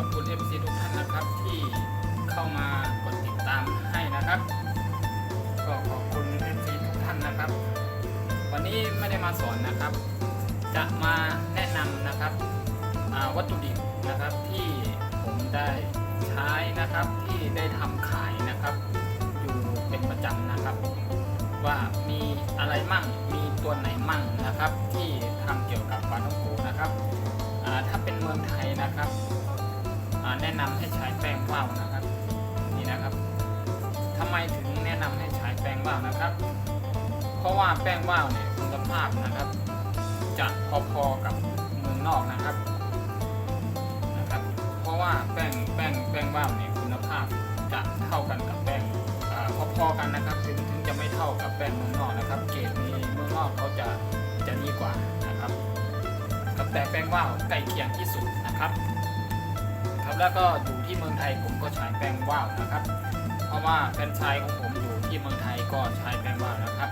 อบคุณ FC ทุกท่านนะครับที่เข้ามากดติดตามให้นะครับ ก็ขอบคุณ FC ทุกท่านนะครับ วันนี้ไม่ได้มาสอนนะครับ จะมาแนะนำนะครับวัตถุดิบนะครับที่ผมได้ใช้นะครับที่ได้ทำขายนะครับ อยู่เป็นประจำนะครับ ว่ามีอะไรมั่งมีตัวไหนมั่งนะครับ ที่ทำเกี่ยวกับปลาท่องโกนะครับถ้าเป็นเมืองไทยนะครับ แนะนำให้ใช้แป้งว่าวนะครับ นี่นะครับทำไมถึงแนะนำให้ใช้แป้งว่าวนะครับ เพราะว่าแป้งว่าวเนี่ยคุณภาพนะครับ จะพอๆกับเมืองนอกนะครับนะครับ เพราะว่าแป้งแป้งแป้งว่าวเนี่ยคุณภาพจะเท่ากันกับแป้งพอๆกันนะครับถึงถึงจะไม่เท่ากับแป้งเมืองนอกนะครับ เกรดนี้เมืองนอกเขาจะจะดีกว่านะครับแต่แป้งว่าวใกล้เคียงที่สุดนะครับ แล้วก็อยู่ที่เมืองไทยผมก็ใช้แป้งว่าวนะครับ เพราะว่าแฟรนไชายของผมอยู่ที่เมืองไทยก็ใช้แป้งว่าวนะครับ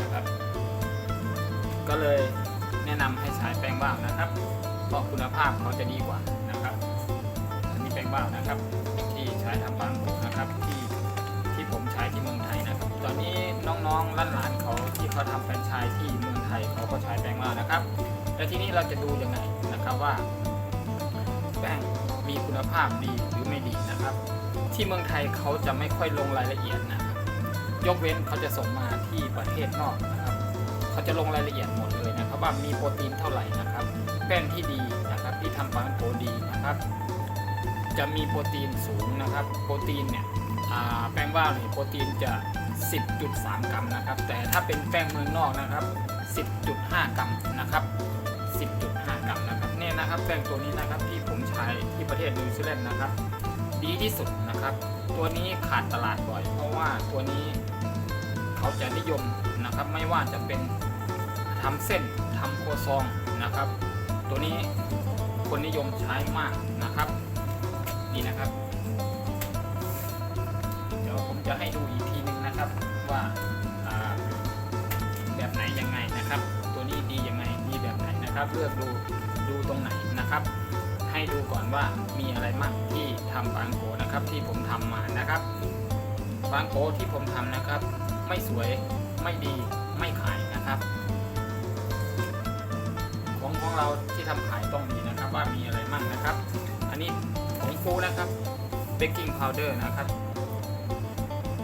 นะครับ ก็เลยแนะนำให้ใช้แป้งว่าวนะครับ เพราะคุณภาพเขาจะดีกว่านะครับอันนี้แป้งว่าวนะครับ ที่ใช้ทำบางผมนะครับที่ที่ผมใช้ที่เมืองไทยนะครับ ตอนนี้น้องๆร้านหลานเขาที่เขาทำแฟรนไชส์ที่เมืองไทยเขาก็ใช้แป้งว่าวนะครับ แล้วทีนี้เราจะดูยังไงนะครับว่า แป้งมีคุณภาพดีหรือไม่ดีนะครับ ที่เมืองไทยเขาจะไม่ค่อยลงรายละเอียดนะครับยกเว้นเขาจะส่งมาที่ประเทศนอกนะครับเขาจะลงรายละเอียดหมดเลยนะครับ ว่ามีโปรตีนเท่าไหร่นะครับ แป้งที่ดีนะครับที่ทำปลาท่องโกดีนะครับ จะมีโปรตีนสูงนะครับ โปรตีนเนี่ยแป้งว่าวเนี่ยโปรตีนจะ 10.3 กรัมนะครับ แต่ถ้าเป็นแป้งเมืองนอกนะครับ 10.5 กรัมนะครับ 10.5 กรัมนะครับ นะครับแป้งตัวนี้นะครับที่ผมใช้ที่ประเทศนิวซีแลนด์นะครับ ดีที่สุดนะครับ ตัวนี้ขาดตลาดบ่อย เพราะว่าตัวนี้เขาจะนิยมนะครับ ไม่ว่าจะเป็นทำเส้นทำโครัวซองนะครับ ตัวนี้คนนิยมใช้มากนะครับ นี่นะครับ เดี๋ยวผมจะให้ดูอีกทีหนึงนะครับว่าแบบไหนยังไงนะครับ ตัวนี้ดียังไงดีแบบไหนนะครับ เลือกดู ดูตรงไหนนะครับ ให้ดูก่อนว่ามีอะไรมากที่ทำบางโกนะครับที่ผมทำมานะครับบางโกที่ผมทำนะครับ ไม่สวยไม่ดีไม่ขายนะครับ ของของเราที่ทำขายต้องดีนะครับว่ามีอะไรมั่งนะครับ อันนี้ผงฟูนะครับเบกกิ้งพาวเดอร์นะครับ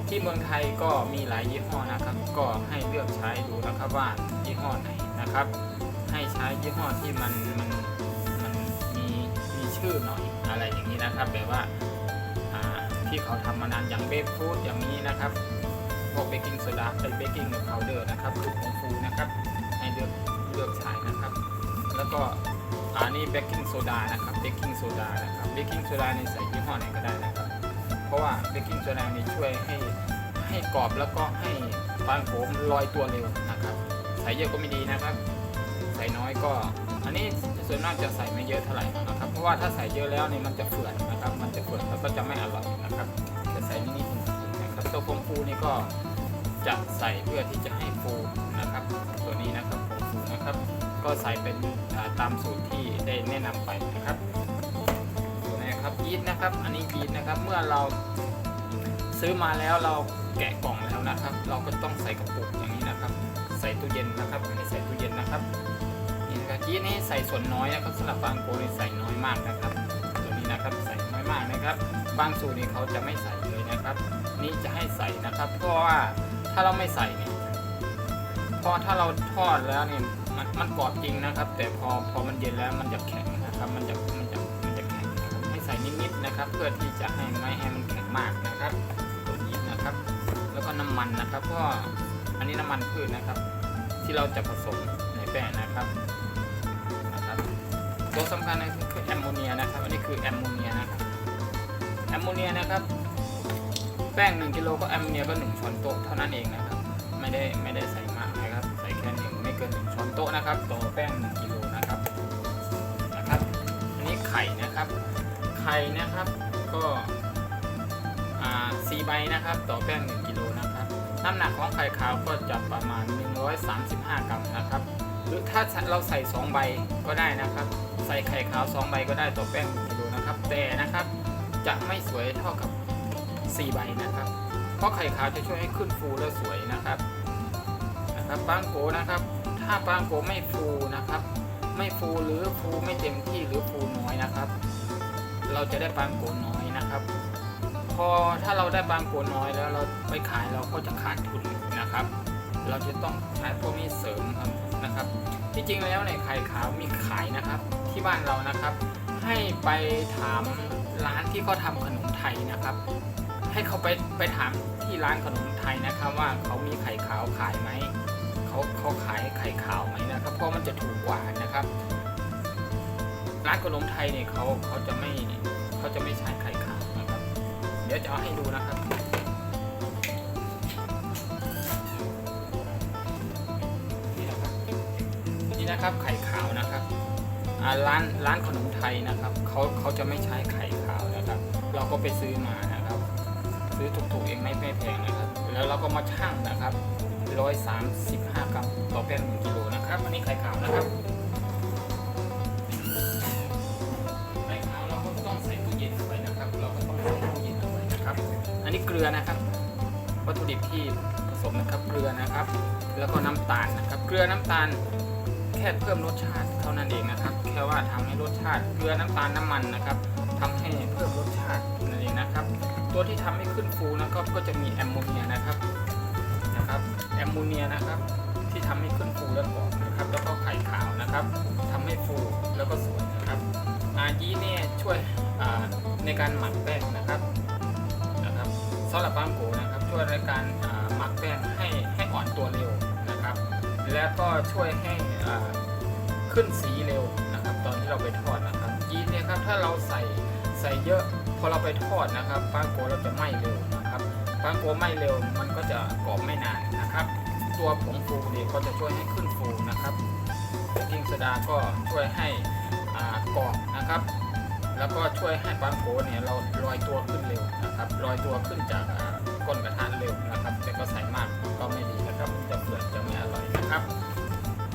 ที่เมืองไทยก็มีหลายยี่ห้อนะครับ ก็ให้เลือกใช้ดูนะครับว่ายี่ห้อไหนนะครับ ให้ใช้ยี่ห้อที่มันมันมันมีมีชื่อหน่อยอะไรอย่างนี้นะครับแบบว่าที่เขาทำมานานอย่างเบคฟูดอย่างนี้นะครับพวกเบกกิ้งโซดาเป็นเบกกิ้งพาวเดอร์นะครับคือผงฟูนะครับให้เลือกเลือกใช้นะครับ แล้วก็อันนี้เบกกิ้งโซดานะครับเบกกิ้งโซดานะครับเบกกิ้งโซดาในใส่ยี่ห้อไหนก็ได้นะครับ เพราะว่าเบกกิ้งโซดานี่ช่วยให้ให้กรอบแล้วก็ให้ปลาโขมลอยตัวเร็วนะครับ ใส่เยอะก็ไม่ดีนะครับ ใส่น้อยก็ อันนี้ส่วนมากจะใส่ไม่เยอะเท่าไหร่นะครับ เพราะว่าถ้าใส่เยอะแล้วเนี่ยมันจะเฟื่อนนะครับ มันจะเฟื่อนแล้วก็จะไม่อร่อยนะครับจะใส่นิดๆนะครับตัวผงฟูนี่ก็จะใส่เพื่อที่จะให้ฟูนะครับ ตัวนี้นะครับผงฟูนะครับ ก็ใส่เป็นตามสูตรที่ได้แนะนำไปนะครับตัวนะครับยีสต์นะครับ อันนี้ยีสต์นะครับ เมื่อเราซื้อมาแล้วเราแกะกล่องแล้วนะครับ เราก็ต้องใส่กระปุกอย่างนี้นะครับ ใส่ตู้เย็นนะครับอันนี้ใส่ตู้เย็นนะครับ นี่นี้ใส่ส่วนน้อยนะครับสำหรับบางโกนี่ใส่น้อยมากนะครับ ตัวนี้นะครับใส่น้อยมากนะครับ บางสูตรนี่เขาจะไม่ใส่เลยนะครับ นี่จะให้ใส่นะครับ เพราะว่าถ้าเราไม่ใส่เนี่ยพอถ้าเราทอดแล้วเนี่ยมันมันกรอบจริงนะครับ แต่พอพอมันเย็นแล้วมันจะแข็งนะครับ มันจะมันจะมันจะแข็งนะครับให้ใส่นิดๆนะครับ เพื่อที่จะให้ไม่ให้มันแข็งมากนะครับ ตัวนี้นะครับ แล้วก็น้ำมันนะครับเพราะอันนี้น้ำมันพืชนะครับ ที่เราจะผสมในแป้งนะครับ ตัวสำคัญนะคือแอมโมเนียนะครับ อันนี้คือแอมโมเนียนะครับ แอมโมเนียนะครับ แป้ง1กิโลก็แอมโมเนียก็1ช้อนโต๊ะเท่านั้นเองนะครับ ไม่ได้ไม่ได้ใส่มากนะครับ ใส่แค่หนึ่งไม่เกินหนึ่งช้อนโต๊ะนะครับ ต่อแป้ง1กิโลนะครับ นะครับ อันนี้ไข่นะครับ ไข่นะครับ ก็อ่าสี่ใบนะครับ ต่อแป้ง1กิโลนะครับ น้ำหนักของไข่ขาวก็จะประมาณ 135 กรัมนะครับ หรือถ้าเราใส่สองใบก็ได้นะครับ ใส่ไข่ขาวสองใบก็ได้ต่อแป้ง1กิโลนะครับ แต่นะครับจะไม่สวยเท่ากับ 4 ใบนะครับ เพราะไข่ขาวจะช่วยให้ขึ้นฟูและสวยนะครับนะครับปางโกนะครับ ถ้าปางโกไม่ฟูนะครับ ไม่ฟูหรือฟูไม่เต็มที่หรือฟูน้อยนะครับ เราจะได้ปางโกน้อยนะครับ พอถ้าเราได้ปางโกน้อยแล้วเราไปขายเราก็จะขาดทุนนะครับ เราจะต้องใช้พวกนี้เสริมนะครับ ที่จริงแล้วในไข่ขาวมีขายนะครับ ที่บ้านเรานะครับ ให้ไปถามร้านที่เขาทำขนมไทยนะครับ ให้เขาไปไปถามที่ร้านขนมไทยนะครับ ว่าเขามีไข่ขาวขายไหมเขาเขาขายไข่ขาวไหมนะครับ เพราะมันจะถูกกว่านะครับ ร้านขนมไทยเนี่ยเขาเขาจะไม่เขาจะไม่ใช้ไข่ขาวนะครับ เดี๋ยวจะเอาให้ดูนะครับนี่นะครับนี่นะครับไข่ ร้านร้านขนมไทยนะครับเขาเขาจะไม่ใช้ไข่ขาวนะครับ เราก็ไปซื้อมานะครับ ซื้อถูกๆเองไม่แพงนะครับ แล้วเราก็มาชั่งนะครับร้อยสามสิบห้ากรัมต่อแป้งหนึ่งกิโลนะครับอันนี้ไข่ขาวนะครับไข่ขาวเราก็ต้องใส่ตู้เย็นเอาไว้นะครับ เราก็ต้องใส่ตู้เย็นเอาไว้นะครับ อันนี้เกลือนะครับวัตถุดิบที่ผสมนะครับเกลือนะครับ แล้วก็น้ำตาลนะครับ เกลือน้ำตาล ค่เพิ่มรสชาติเท่านั้นเองนะครับ แค่ว่าทำให้รสชาติเกลือน้ำตาลน้ำมันนะครับทำให้เพิ่มรสชาตินั่นเองนะครับ ตัวที่ทำให้ขึ้นฟูนะครับก็จะมีแอมโมเนียนะครับนะครับแอมโมเนียนะครับ ที่ทำให้ขึ้นฟูและกรอบนะครับ แล้วก็ไข่ขาวนะครับทำให้ฟูแล้วก็สวยนะครับอายีเนี่ยช่วยในการหมักแป้งนะครับนะครับซอสลาปังโกนะครับ ช่วยในการหมักแป้งให้ให้อ่อนตัวเร็ว แล้วก็ช่วยให้ขึ้นสีเร็วนะครับ ตอนที่เราไปทอดนะครับยีนเนี่ยครับถ้าเราใส่ใส่เยอะพอเราไปทอดนะครับปลาโกเราจะไหม้เร็วนะครับปลาโกไหม้เร็วมันก็จะกรอบไม่นานนะครับ ตัวผงฟูเนี่ยก็จะช่วยให้ขึ้นฟูนะครับเบกกิ้งโซดาก็ช่วยให้กรอบนะครับ แล้วก็ช่วยให้ปลาโกเนี่ยเราลอยตัวขึ้นเร็วนะครับลอยตัวขึ้นจากก้นกระทะเร็วนะครับ แต่ก็ใส่มากก็ไม่ดีนะครับจะเปื่อยจะไม่อร่อย นะครับ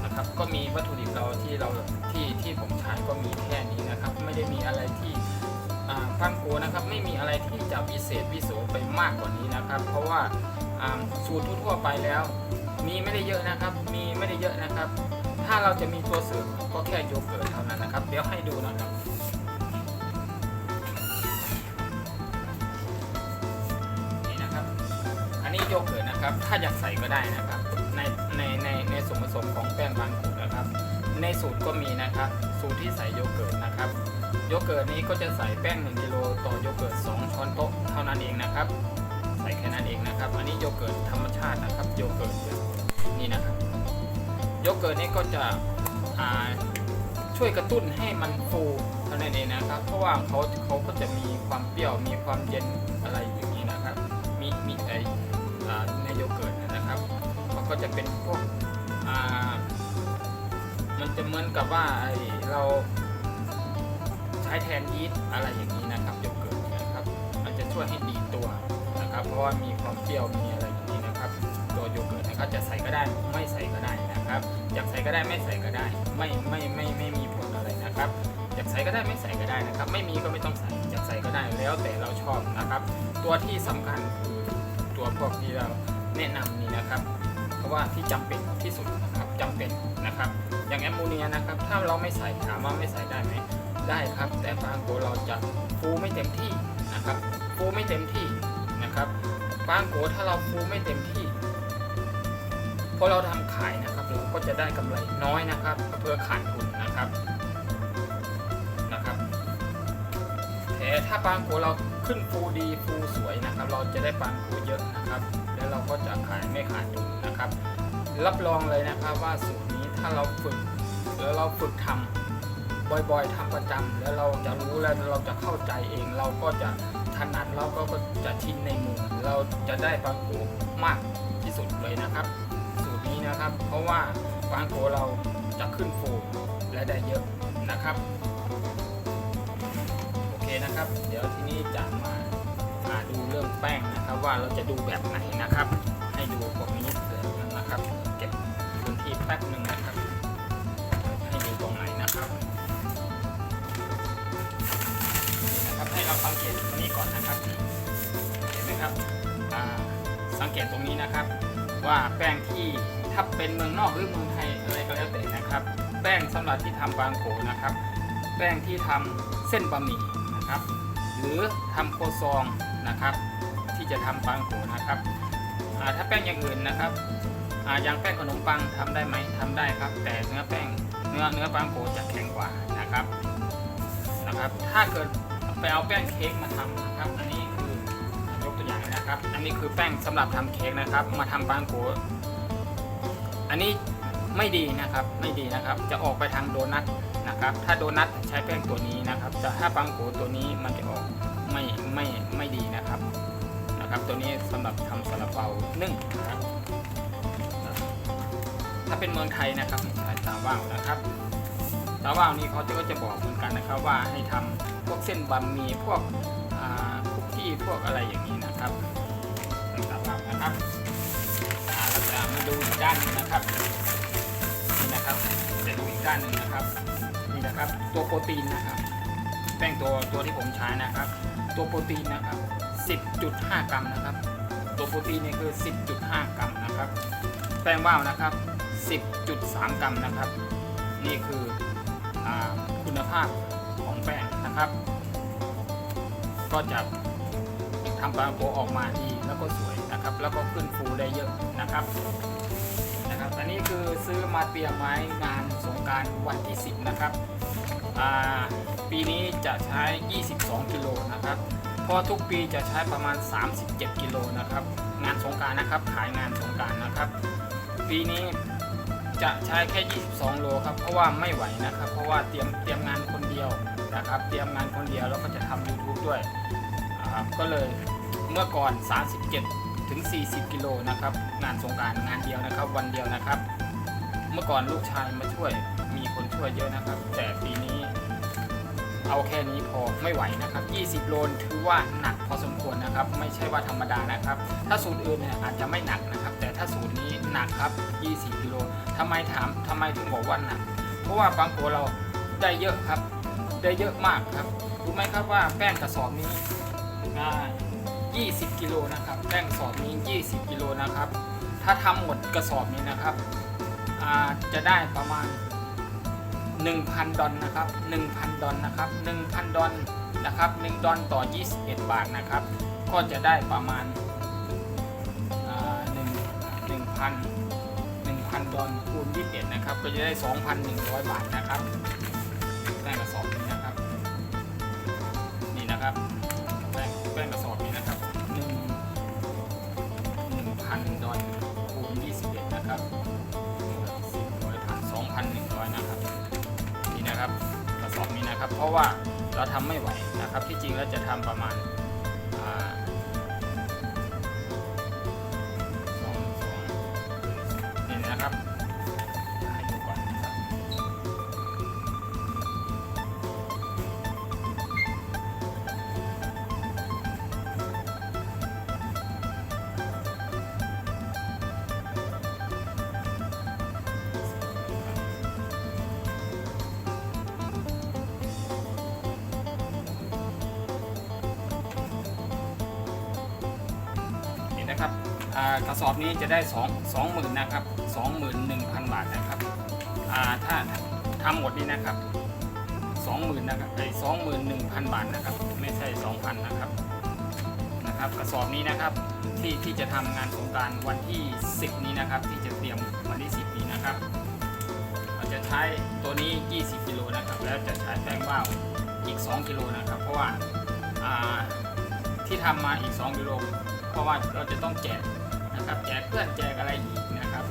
นะครับ ก็มีวัตถุดิบเราที่เราที่ที่ผมใช้ก็มีแค่นี้นะครับ ไม่ได้มีอะไรที่ฟังโกนะครับ ไม่มีอะไรที่จะพิเศษวิโสไปมากกว่านี้นะครับ เพราะว่าสูตรทั่วไปแล้ว มีไม่ได้เยอะนะครับ มีไม่ได้เยอะนะครับ ถ้าเราจะมีตัวเสริมก็แค่โยเกิร์ตเท่านั้นนะครับ เดี๋ยวให้ดูนะครับนี่นะครับ อันนี้โยเกิร์ตนะครับ ถ้าอยากใส่ก็ได้นะครับ ส่วนผสมของแป้งบางขูดนะครับ ในสูตรก็มีนะครับ สูตรที่ใส่โยเกิร์ตนะครับ โยเกิร์ตนี้ก็จะใส่แป้ง1กิโลต่อโยเกิร์ต2ช้อนโต๊ะเท่านั้นเองนะครับ ใส่แค่นั้นเองนะครับ อันนี้โยเกิร์ตธรรมชาตินะครับ โยเกิร์ตนี่นะครับ โยเกิร์ตนี้ก็จะช่วยกระตุ้นให้มันฟูเท่านั้นเองนะครับ เพราะว่าเขาเขาก็จะมีความเปรี้ยวมีความเย็นอะไรอย่างนี้นะครับ มีมีไอในโยเกิร์ตนะครับ มันก็จะเป็นพวก อ่า มันจะเหมือนกับว่าไอเราใช้แทนยีสต์อะไรอย่างนี้นะครับโยเกิร์ตนะครับ มันจะช่วยให้ดีตัวนะครับ เพราะว่ามีความเปรี้ยวมีอะไรอย่างนี้นะครับ ตัวโยเกิร์ตนะครับจะใส่ก็ได้ไม่ใส่ก็ได้นะครับ อยากใส่ก็ได้ไม่ใส่ก็ได้ ไม่ไม่ไม่ไม่มีผลอะไรนะครับอยากใส่ก็ได้ไม่ใส่ก็ได้นะครับ ไม่มีก็ไม่ต้องใส่อยากใส่ก็ได้แล้วแต่เราชอบนะครับ ตัวที่สำคัญคือตัวพวกที่เราแนะนำนี่นะครับ เพราะว่าที่จำเป็นที่สุดนะครับจำเป็นนะครับ อย่างแอมโมเนียนะครับ ถ้าเราไม่ใส่ถามว่าไม่ใส่ได้ไหมได้ครับ แต่ฟางโกเราจะฟูไม่เต็มที่นะครับฟูไม่เต็มที่นะครับฟางโกถ้าเราฟูไม่เต็มที่พอเราทำขายนะครับเราก็จะได้กำไรน้อยนะครับเพื่อขาดทุนนะครับนะครับแต่ถ้าปางโกเราขึ้นฟูดีฟูสวยนะครับ เราจะได้ปางโกเยอะนะครับ เราก็จะขายไม่ขาดทุนนะครับ รับรองเลยนะครับว่าสูตรนี้ถ้าเราฝึกแล้วเราฝึกทำบ่อยๆทำประจำแล้วเราจะรู้แล้วเราจะเข้าใจเอง เราก็จะถนัดเราก็จะชินในมือเราจะได้ปางโกมากที่สุดเลยนะครับ สูตรนี้นะครับ เพราะว่าฟางโกเราจะขึ้นฟูและได้เยอะนะครับ โอเคนะครับ เดี๋ยวทีนี้จะมา แป้งนะครับว่าเราจะดูแบบไหนนะครับ ให้ดูตรงนี้เลยนะครับเก็บพื้นที่แป๊บหนึ่งนะครับ ให้ดูตรงไหนนะครับนะครับให้เราสังเกตตรงนี้ก่อนนะครับ เห็นไหมครับสังเกตตรงนี้นะครับ ว่าแป้งที่ถ้าเป็นเมืองนอกหรือเมืองไทยอะไรก็แล้วแต่นะครับ แป้งสำหรับที่ทำบางโขนะครับ แป้งที่ทำเส้นบะหมี่นะครับ หรือทำโคซองนะครับ จะทำบางโขนะครับถ้าแป้งอย่างอื่นนะครับอย่างแป้งขนมปังทำได้ไหมทำได้ครับ แต่เนื้อแป้งเนื้อเนื้อบางโขจะแข็งกว่านะครับนะครับ ถ้าเกิดไปเอาแป้งเค้กมาทำนะครับ อันนี้คือยกตัวอย่างนะครับ อันนี้คือแป้งสำหรับทำเค้กนะครับ มาทำบางโขอันนี้ไม่ดีนะครับไม่ดีนะครับ จะออกไปทางโดนัทนะครับ ถ้าโดนัทใช้แป้งตัวนี้นะครับ แต่ถ้าบางโขตัวนี้มันจะออกไม่ไม่ไม่ดีนะครับ นะครับ ตัวนี้สำหรับทำซาลาเปานึ่งนะครับถ้าเป็นเมืองไทยนะครับใช้ตาว่าวนะครับตาว่าวนี่เขาจะก็จะบอกเหมือนกันนะครับ ว่าให้ทำพวกเส้นบะหมี่พวกคุกกี้พวกอะไรอย่างนี้นะครับตาว่าวนะครับเราจะมาดูอีกด้านหนึงนะครับนี่นะครับจะดูอีกด้านหนึ่งนะครับนี่นะครับตัวโปรตีนนะครับแป้งตัวตัวที่ผมใช้นะครับ ตัวโปรตีนนะครับ 10.5 กรัมนะครับ ตัวโปรตีนนี่คือ 10.5 กรัมนะครับ แป้งว่าวนะครับ 10.3 กรัมนะครับ นี่คืออคุณภาพของแป้งนะครับ ก็จะทำปลาโกออกมาดีแล้วก็สวยนะครับ แล้วก็ขึ้นฟูได้เยอะนะครับนะครับอันนี้คือซื้อมาเตรียมไว้งานสงการวันที่ 10 นะครับปีนี้จะใช้ 22 กิโลนะครับ ราะทุกปีจะใช้ประมาณ 37 กิโลนะครับ งานสงการนะครับ ขายงานสงการนะครับ ปีนี้จะใช้แค่ 22 โลครับ เพราะว่าไม่ไหวนะครับ เพราะว่าเตรียมเตรียมงานคนเดียวนะครับ เตรียมงานคนเดียวแล้วก็จะทำ YouTube ด้วย ก็เลยเมื่อก่อน 37 ถึง 40 กิโลนะครับ งานสงการงานเดียวนะครับ วันเดียวนะครับ เมื่อก่อนลูกชายมาช่วย มีคนช่วยเยอะนะครับ แต่ปีนี้ เอาแค่นี้พอไม่ไหวนะครับ 20 โลถือว่าหนักพอสมควรนะครับ ไม่ใช่ว่าธรรมดานะครับ ถ้าสูตรอื่นเนี่ยอาจจะไม่หนักนะครับ แต่ถ้าสูตรนี้หนักครับ 20 กิโลทำไมถามทำไมถึงบอกว่าหนัก เพราะว่าบางโขเราได้เยอะครับ ได้เยอะมากครับ รู้ไหมครับว่าแป้งกระสอบนี้อ่า20 กิโลนะครับ แป้งกระสอบนี้ 20 กิโลนะครับ ถ้าทำหมดกระสอบนี้นะครับ จะได้ประมาณ 1,000 ดอลนะครับ 1,000 ดอลนะครับ 1,000 ดอลนะครับ 1 ดอลต่อ 21 บาทนะครับ ก็จะได้ประมาณอ่า1 1,000 1,000ดอลคูณ21นะครับ ก็จะได้ 2,100 บาทนะครับ นะครับกระสอบนี้นะครับ เพราะว่าเราทำไม่ไหวนะครับ ที่จริงเราจะทำประมาณ กระสอบนี้จะได้2 20,000นะครับ21,000 บาทนะครับถ้าทำหมดนี้นะครับ20,000นะครับไอ้21,000 บาทนะครับ ไม่ใช่ 2,000นะครับนะครับ กระสอบนี้นะครับที่ที่จะทำงานสงการวันที่ 10 นี้นะครับ ที่จะเตรียมวันที่ 10 นี้นะครับเราจะใช้ตัวนี้ 20กิโลนะครับ แล้วจะใช้แป้งว่าวอีก 2กิโลนะครับ เพราะว่าที่ทำมาอีก 2กิโลเพราะว่าเราจะต้องแจก นะครับแจกเพื่อนแจกอะไรอีกนะครับ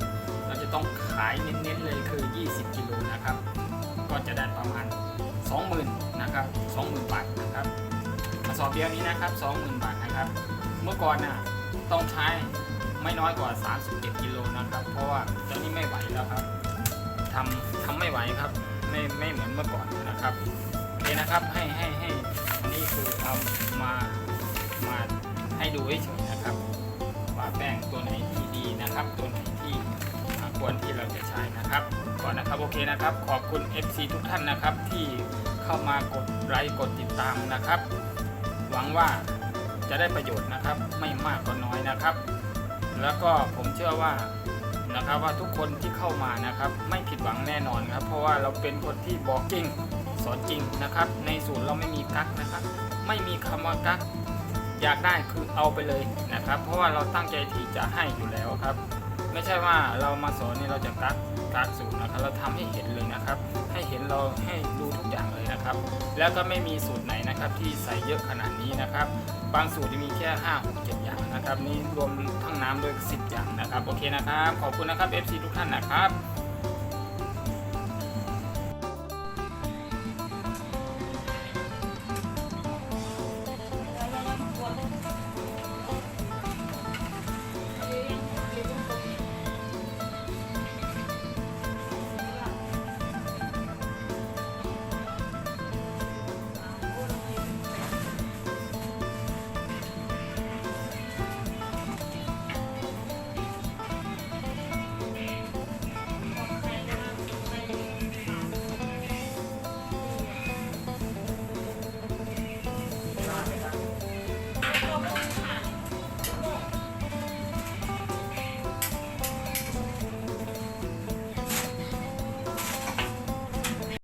เราจะต้องขายเน้นๆเลยคือ 20กิโลนะครับ ก็จะได้ประมาณ 20,000นะครับ20,000 บาทนะครับกระสอบเดียวนี้นะครับ 20,000 บาทนะครับ เมื่อก่อนน่ะต้องใช้ไม่น้อยกว่า 37กิโลนะครับ เพราะว่าตอนนี้ไม่ไหวแล้วครับทำทำไม่ไหวครับไม่ไม่เหมือนเมื่อก่อนนะครับโอเคนะครับให้ให้ให้อันนี้คือเอามามาให้ดูเฉยๆนะครับ แป้งตัวไหนที่ดีนะครับ ตัวไหนที่ควรที่เราจะใช้นะครับก่อนนะครับโอเคนะครับ ขอบคุณ FC ทุกท่านนะครับ ที่เข้ามากดไลค์กดติดตามนะครับ หวังว่าจะได้ประโยชน์นะครับ ไม่มากก็น้อยนะครับ แล้วก็ผมเชื่อว่านะครับว่าทุกคนที่เข้ามานะครับ ไม่ผิดหวังแน่นอนครับ เพราะว่าเราเป็นคนที่บอกจริงสอนจริงนะครับ ในศูนย์เราไม่มีกักนะครับ ไม่มีคำว่ากัก อยากได้คือเอาไปเลยนะครับ เพราะว่าเราตั้งใจที่จะให้อยู่แล้วครับ ไม่ใช่ว่าเรามาสอนนี่เราจะกักกักสูตรนะครับ เราทำให้เห็นเลยนะครับ ให้เห็นเราให้ดูทุกอย่างเลยนะครับ แล้วก็ไม่มีสูตรไหนนะครับที่ใส่เยอะขนาดนี้นะครับ บางสูตรมีแค่5 6 7อย่างนะครับ นี่รวมทั้งน้ำด้วย10 อย่างนะครับ โอเคนะครับ ขอบคุณนะครับ FC ทุกท่านนะครับ